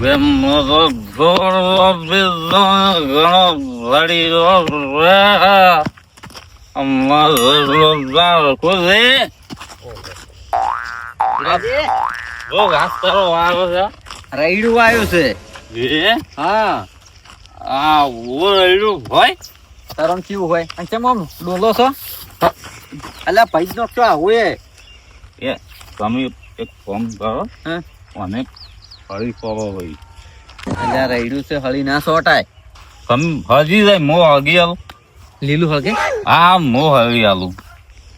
બે મોટો ગોળો બીજો ઘણો વળીલો રે અમારો દાળ ખુદે બહુ ઘાસ કરો આવે છે રૈડું આવ્યું છે. હા આ ઓ રહ્યું ભાઈ તારું કેવું હોય અને આમ ડોલો છો અલ્યા ભાઈ નો શું આવું એ તમે એક કામ કરો. હા. અને ફરી પાવો ભાઈ. અલ્યા રેડ્યું છે હળી ના સોટાય. તમે હજી જાય મો હળગી આલું. લીલું હળગે? આ મો હળી આલું.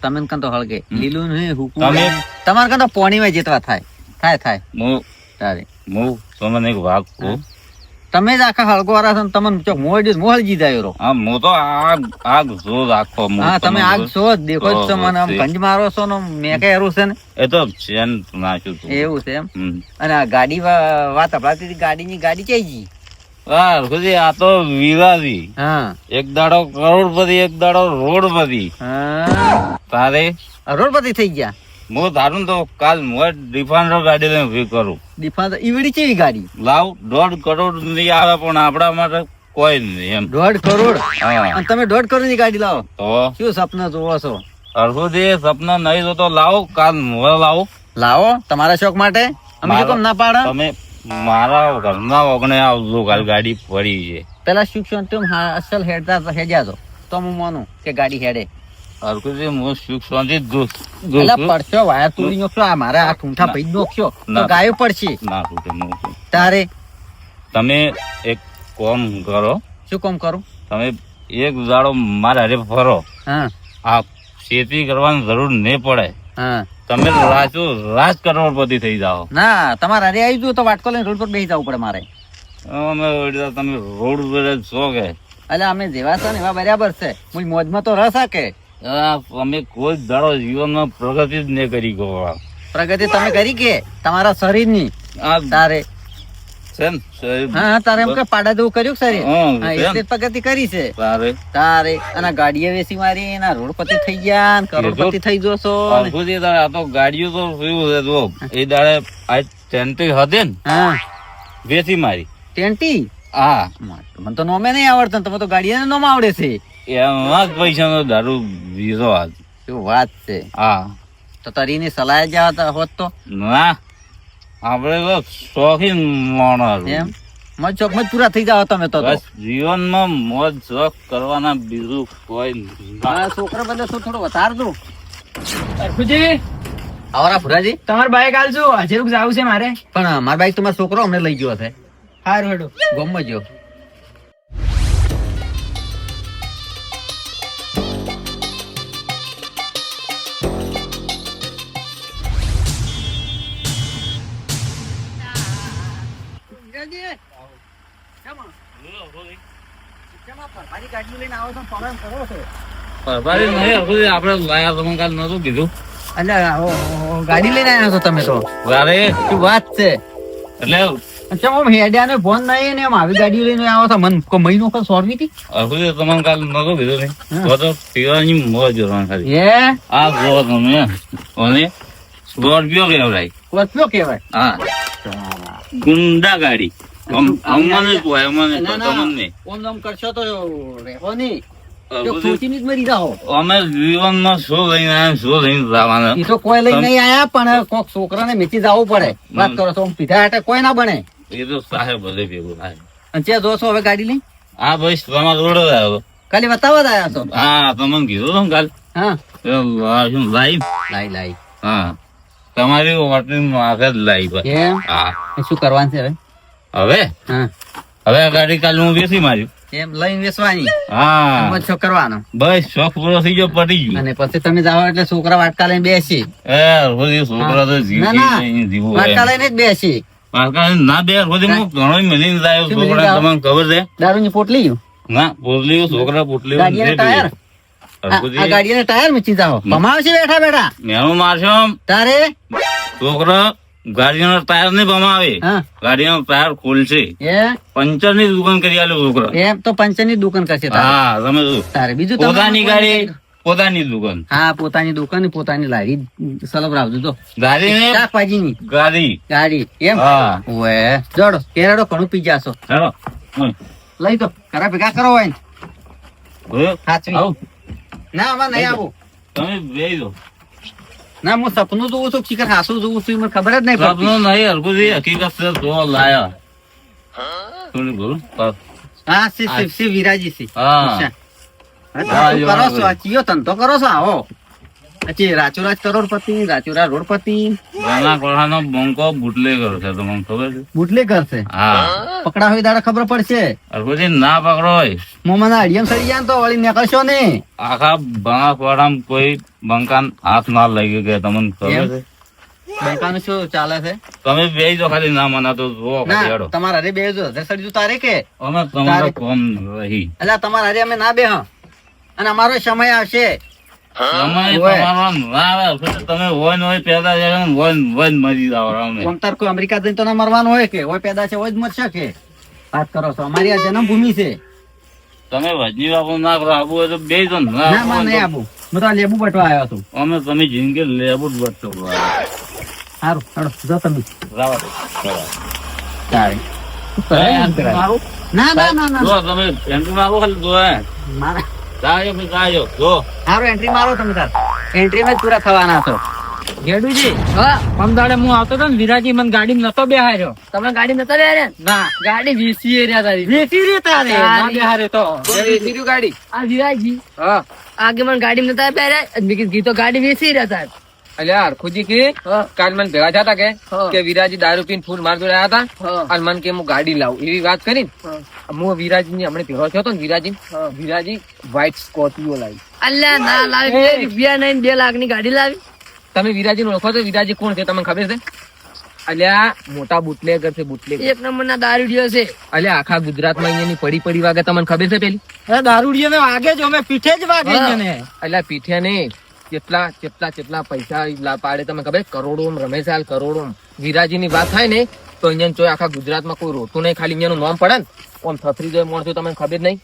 તમે કન તો હળગે. લીલું નહીં હુકું તમે- તમાર કન તો પોણીમાં જેટવા થાય. થાય થાય. મો તારે. મો તમને એક વાત કહું. તમે જ આખા હળગો વાળા છો તમને ચોક મોડી મોહલ જીધાયો રો હા મો તો આગ આગ જો રાખો મો હા તમે આગ. છો જ દેખો છો મને આમ ગંજ મારો છો ને મેં કે હારું છે ને. એ તો ચેન નાખ્યું તું. એવું છે એમ? અને આ ગાડી વાત આપાતી ગાડીની ગાડી કઈ ગઈ? હા ખુદી આ તો વિવાદી હા. એક દાડો કરોડપતિ એક દાડો રોડપતિ. હા. તારે? રોડપતિ થઈ ગયા? હું તારું તો કાલ મો ડિફાન્ડર ગાડી લઈને ઊભી કરું તો ઈવડી કેવી ગાડી? લાવ દોઢ કરોડની આવે પણ આપણા માટે કોઈ નહીં એમ. દોઢ કરોડ? અને તમે દોઢ કરોડની ગાડી લાવો. તો? શું સપના જોવો છો? અડધું સપના નહીં તો તો લાવો કાલ મોર લાવો. લાવો તમારા શોખ માટે? અમે શું ના પાડા? તમે મારા ઘરના ઓગણે આવજો કાલ ગાડી પડી છે. પેલા શિક્ષણ તેમ અસલ હેડતા હેડ્યા તો તો હું માનું કે ગાડી હેડે. અડધું હું સુખ શાંતિ જ જોઉં- જોઉં પેલા છું. પડશો વાયર તોડી નોખશો આ મારે આ ઠૂંઠા ના. ભઈ તો ગાયો પડશે. ના તૂટે, ના તારે? તમે એક કોમ કરો. શું કામ કરું? તમે એક દાડો મારા હારે ફરો. આ ખેતી કરવાની જરૂર નહીં પડે. હા. તમે રાજુ રાજ કરોડપતિ થઈ જાઓ. ના તમારે અરે આવી જુઓ તો વાટકો લઈને રોડ પર બેસી જવું પડે મારે. અમે તમે રોડ ઉપર જ છો કે? એટલે અમે જેવા છો ને એવા બરાબર છે. હું મોજમાં તો રસ કે. અમે કોઈ દાડો જીવનમાં પ્રગતિ જ નહીં કરી ગયો પ્રગતિ તમે કરી કે? તમારા શરીરની. તારે. છે હા હા, તારે એમ કે પાડા જેવું કર્યું શરીર? છે પ્રગતિ કરી છે. તારે. અને ગાડીએ વેસી મારી એના રોડપતિ થઈ ગયા કરોડપતિ થઈ ગયો. અડધું આ તો ગાડીઓ તો શું છે જો એ દાડે આ ટેન્ટી હતી ને વેસી મારી. ટેન્ટી? હા. મને તો નોમે નહીં આવડતો તમે તો ગાડી નોમ આવડે છે. એમાં જ પૈસાનો દારૂ દીધો આજ. શું વાત છે? હા. તો તરીની સલાહ જવા હોત તો? ના. આપણે તો શોખીન માણસ. એમ? મજ ચોક મજ પૂરા થઈ જાવ તમે તો તો. બસ જીવનમાં મોજ શોખ કરવાના બીજું કોઈ મારા છોકરા બધા શું થોડું વધાર દો અર્પુજી આવરા ભુરાજી? તમાર બાઈક આલજો રૂક જવું છે મારે. પણ મારા બાઈક તમારો છોકરો અમને લઈ ગયો છે હારું હેડો. ગમમાં કીધું. ગાડી લઈને આવ્યા છો તમે તો? અરે શું વાત છે? એટલે અચ્છા આમ હેડ્યા ફોન નહીં ને આવી ગાડી લઈને આવો મન કો મહિનો કો સોરવી હતી હરખું તમને કાલ નહોતું કીધું ને તો તો પીવાની મોજ જોવાની ખાલી. એ આ જો તમે. અને સ્કોર્પિયો કહેવાય. સ્કોર્પિયો કહેવાય? હા. ગુંડા ગાડી. અમ- અમને. તમને ઓમ નામ કરશો તો રહેવો નહીં. અમે જીવનમાં શું લઈને આવ્યા શું લઈને જવાના? એ તો કોઈ લઈ નહીં આયા પણ કોક છોકરાને મેચી જવું પડે. વાત કરો તો પીધા હાટે કોઈ ના બને. એ તો સાહેબ બધે ભેગું થાય. અને ત્યાં જોશો હવે ગાડી લઈ? આ ભાઈ તમારો રોડ આવ્યો ખાલી બતાવવા જ છો? હા તમને કીધું લાઈ? લાઈ તમારી હોટલ માથે લાઈ હા. શું કરવાનું છે હવે? હવે? હવે ગાડી કાલ હું બેસી માર્યું. એમ લઈને વેચવાની? હા. જ કરવાનો. બસ શોખ પૂરો થઈ ગયો પડી ગયો. અને પછી તમે જાઓ એટલે છોકરા વાટકા લઈને બેસી. એ છોકરા તો જીવ વાટકા લઈને જ બેસી. ના બે રોજી હું ઘણો મેલીને લાવ્યો છોકરા? તમને ખબર છે? દારૂની પોટલી ના પોટલીઓ છોકરા ટાયર. આ ગાડીના ટાયર મેચી જાઓ. ભમાવશે બેઠા બેઠા. મેનું મારશો આમ, તારે? છોકરા ગાડીનો ટાયર નહીં ભમાવે. હા. ગાડીનો ટાયર ખોલશે. પંચરની દુકાન કરી આલ્યો છોકરા. એમ તો પંચરની દુકાન કરશે હા તમે તારે. બીજું પોતાની ગાડી પોતાની દુકાન. હા પોતાની દુકાન પોતાની લારી સલભરાવજો જો. ગાડી ને? શાકભાજીની ગાડી. ગાડી. એમ? ઓએ જોડો કેરાડો ઘણું પી જાશો. લઈ તો ઘરા ભેગા કરો હોય ને. ના આમાં નહીં આવું. તમે બે દો ના હું સપનું જોઉં છું શિખર હાસું જોઉં છું મને ખબર જ નહીં સપનું નહીં હરખું હકીકત છે તો લાયા. થોડું હા સી સી વિરાજી સી હા. કરો છો હા. આ ચિયો ધંધો કરો છો આવો. અચ્છી રાચોરાજ કરોડપતિ રાચોરા રોડપતિ. બંકો ખબર છે? બુટલે કરશે હા. પકડા હોય દાડા ખબર પડશે. ના પકડો હોય. મોમાના અડિયમ સડી જાય તો વળી નીકળશો ને. આખા બાણા કોઠામાં કોઈ બંકાન હાથ ના લાગી ગયા તમને ખબર છે? બેંકાનું શું ચાલે છે? તમે બે જો ખાલી ના મના તો હેડો. તમારા અરે બે જો સડી તારે કે? અમે તમારા કોમ રહી. એટલે તમારા અરે અમે ના બે હા અને અમારો સમય આવશે. સમય હોય. તમારો ના આવે પછી તમે હોય ને હોય પેદા જાય ને હોય ને હોય ને મરી જાવ અમે અમેરિકા જઈને તો મરવાનું હોય કે? હોય પેદા છે હોય જ મરશે કે વાત કરો છો અમારી આ જન્મભૂમિ છે. તમે વજની બાપુ ના કરો આબુ હોય તો બે જો ના ના માં નહીં આવું હું તો લેબુ બટવા આવ્યો છું. અમે તમે જિંદગી લેબુ જ સારું જો તમે. ના ના ના ના. ખાલી મારા જાજો ભાઈ જાયો જો. હારો એન્ટ્રી મારો તમે તાર. એન્ટ્રી માં પૂરા થવાના છો. ગેડુજી હા. પમદાડે હું આવતો તો ને વિરાજી મને ગાડી નતો બેહાર્યો. તમે ગાડી નતો બેહાર્યા ના? ગાડી વીસી રહ્યા તારી. વીસી રે તારે? ના બેહારે તો. ગાડી? આ વિરાજી. હા. આગે મને ગાડી નતા બેહાર્યા? કીધું ગીતો ગાડી વીસી રહ્યા તાર. અલ્યા હરખુજી કે? કાલ મને ભેગા થયા કે કે વિરાજી દારૂ પીને ફૂલ મારતો રહ્યા હતા અને મન કે હું ગાડી લાવું. એવી વાત કરી હું. વિરાજી ની હમણાં ભેગો થયો હતો ને વિરાજી? વિરાજી વ્હાઈટ સ્કોર્પિયો લાવી. અલ્યા ના લાવી. રૂપિયા નહીં બે લાખની ગાડી લાવી. તમે વિરાજી ઓળખો છો? વિરાજી કોણ છે? તમને ખબર છે? અલ્યા મોટા બુટલેગર છે બુટલેગર. એક નંબર ના દારૂડિયો છે. અલ્યા આખા ગુજરાતમાં અહીંયાની પડી પડી વાગે તમને ખબર છે પેલી? દારૂડિયો ને વાગે જ અમે પીઠે જ વાગે અલ્યા પીઠે ને કેટલા કેટલા કેટલા પૈસા પાડે તમે ખબર કરોડો રમેશ હાલ કરોડો વિરાજીની વાત થાય ને, તો અહીંયા આખા ગુજરાતમાં કોઈ રોતું નહીં, ખાલી અહીંયાનું નામ પડે ને આમ થથરી જાય માણસો, તમને ખબર નહીં?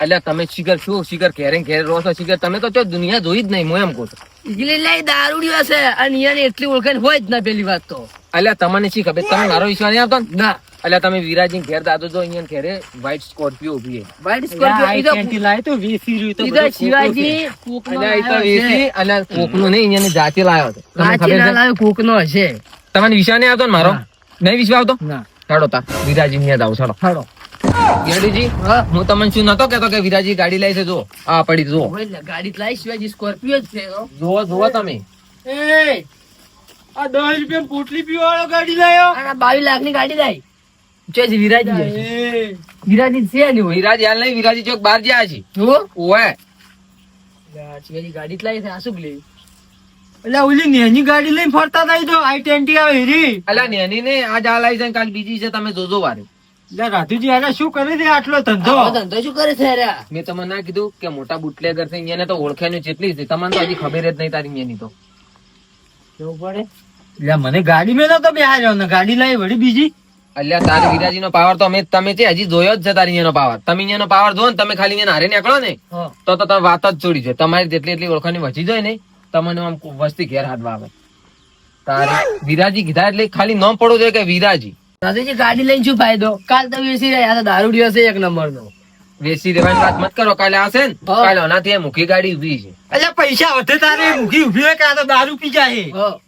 અલ્યા તમે શિખર શું? શિગર ઘેરે ઘેર રહો છો? શિગર તમે તો દુનિયા જોઈ જ નહીં હું એમ કહું છું. એટલે લઈ દારૂડિયો છે અને અહીંયાની એટલી ઓળખાણ હોય જ ના પેલી વાત તો. અલ્યા તમને શી ખબર તમે મારો વિશ્વાસ નહીં આવતો ના? અલ્યા તમે વિરાજી ઘેર દાદો જો અહીંયા ઘેરે વ્હાઈટ સ્કોર્પિયો ઊભી વ્હાઈટ વાઈટ સ્કોર્પિયો લાય તો વીસી રહ્યું તો શિવાજી કોકનો કોકનું નહીં અહીંયા જાતે લાવ્યો હતો તમને વાંચી ખબર કોકનો હશે. તમને વિશ્વાસ નહીં આવતો ને મારો? નહીં વિશ્વાસ આવતો? ના. ચાલો તા વિરાજી ની આવો ચાલો. હાલો. ગેડીજી હું તમને શું નતો કેતો કે વિરાજી ગાડી લાવી છે જો આ પડી જો. ગાડી લાવી શિવાજી સ્કોર્પિયો જ છે. જુઓ જુઓ તમે. એ આ દસ રૂપિયા પોટલી પીવા વાળો ગાડી લાયો. આ બાવીસ લાખની ગાડી લાવી. છે વિરાજી. વિરાજી છે નહીં વિરાજી હાલ નહીં વિરાજી ચોક બહાર ગયા છે. જુઓ. ઓય શિવાજી ગાડી લાવી છે આ શું લેવી એટલે ઓલી નેની ગાડી લઈને ફરતા થાય તો આઈ ટ્વેન્ટી આવે હેરી. અલ્યા નેની ને આજ આ લાવી છે કાલ બીજી છે તમે જોજો વારે. રાધુજી અરે શું કરે છે આટલો ધંધો? ધંધો શું કરે છે મેં તમને ના કીધું કે મોટા બુટલેગર છે અહીંયા તો ઓળખ્યાની જેટલી છે. તમને તો હજી ખબર જ નહીં તારી અહીંયાની તો. કેવું પડે? એટલે મને ગાડી મેં નતો બેહાર્યો ને ગાડી લાવી વળી બીજી. અલ્યા તારી વિરાજી નો પાવર તો અમે તમે છે હજી જોયો જ છે તારી અહીંયાનો પાવર તમે અહીંયાનો પાવર જો ને તમે ખાલી અહીંયા હારે નીકળો ને તો તો તમે વાત જ છોડી છે તમારી જેટલી એટલી ઓળખાણી વધી જાય ને તમને આમ વસ્તી ઘેર હાથ આવે. તારી વિરાજી કીધા એટલે ખાલી ન પડવું જોઈએ કે વિરાજી? દાદાજી ગાડી લઈને શું ફાયદો? કાલ તો વેસી રહ્યા આ તો દારૂડિયો છે એક નંબર નો વેસી દેવાની વાત મત કરો કાલે આવશે ને? કાલે ઓનાથી મૂકી ગાડી ઊભી છે. એટલે પૈસા વધે તારે મૂકી ઊભી હોય કે આ તો દારૂ પી જાય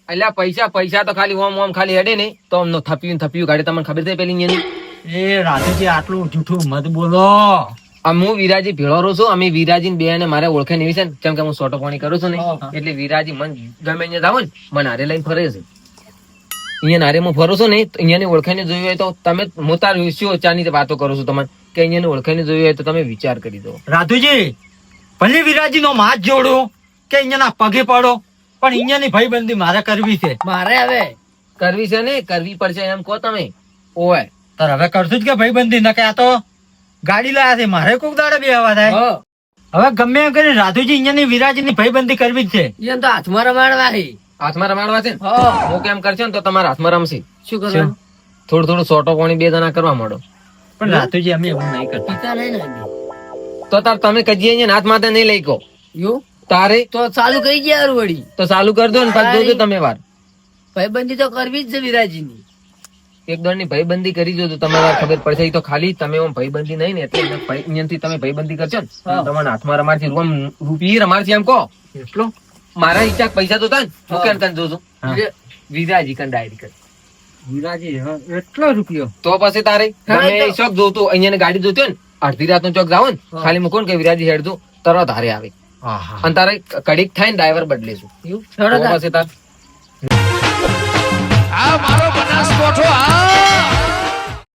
એટલે પૈસા પૈસા તો ખાલી ઓમ ઓમ ખાલી હેડે ને તો અમનો થપ્યું થપ્યું ગાડી તમને ખબર છે પેલી અહીંયાની એ રાધુજી આટલું જૂઠું મત બોલો. હું વિરાજી ભેળો રહું છું અમે વિરાજી બે ને મારે ઓળખે નહીં છે ને કેમ કે હું સોટો પાણી કરું છું ને એટલે વિરાજી મન ગમે અહીંયા જાવ ને મને હારે લઈને ફરે છે. અહીંયા નારે હું ફરું છું ને તો ઓળખાઈને જોયું હોય તો તમે મોતા શું ચાની વાતો કરો છો તમને કે અહીંયાની ઓળખાઈને જોયું હોય તો તમે વિચાર કરી દો. રાધુજી ભલે વિરાજી નો હાથ જોડો કે અહીંયાના પગે પડો પણ અહીંયાની ભાઈબંધી મારે કરવી છે. મારે હવે કરવી છે ને કરવી પડશે એમ કહો તમે. ઓય. તાર હવે કરશું જ કે ભાઈબંધી ન કે આ તો ગાડી લાયા છે મારે કોક દાડે બે હવા થાય. હવે ગમે એમ કરીને રાધુજી અહીંયાની વિરાજીની ભાઈબંધી કરવી જ છે. એમ તો હાથમાં રમાડવા. હાથમાં રમાડવા છે હું. કેમ કરશો ને તો તમારા હાથમાં રમશે. શું કરવાનું? થોડું થોડું સોટો પાણી બે જણા કરવા માંડો. પણ રાતુજી અમે એવું નહીં કરતા. તો તાર તમે કજીએ ને હાથ માથે નહીં લઈ કહો યુ તારે? તો ચાલુ કરી ગયા વળી. તો ચાલુ કરી દો ને પછી જોજો તમે વાર. ભાઈબંધી તો કરવી જ છે વિરાજીની. એક દોડની ભાઈબંધી કરી જોજો તો તમને વાર ખબર પડશે. તો ખાલી તમે આમ ભાઈબંધી નહીં ને એટલે ભાઈ- તમે ભાઈબંધી કરશો ને તમારે તમારા હાથમાં રમાડશે. રૂપિયે રમાડશે એમ કહો. એટલો? મારા હિસાબ પૈસા તો થાય ને હું. કેમ તને જોઉં છું? વિરાજી કન ડાયરી વિરાજી એટલો રૂપિયો? તો પછી તારે તમે શોખ જોતો અહીંયા ગાડી જોતી હોય ને અડધી રાત નો ચોક જાવ ને ખાલી મૂકો ને કે વિરાજી હેડ દો તરત હારે આવે. અને તારે કડીક થાય ને ડ્રાઈવર બદલેશું. પછી તાર આ મારો બનાસકોઠો આ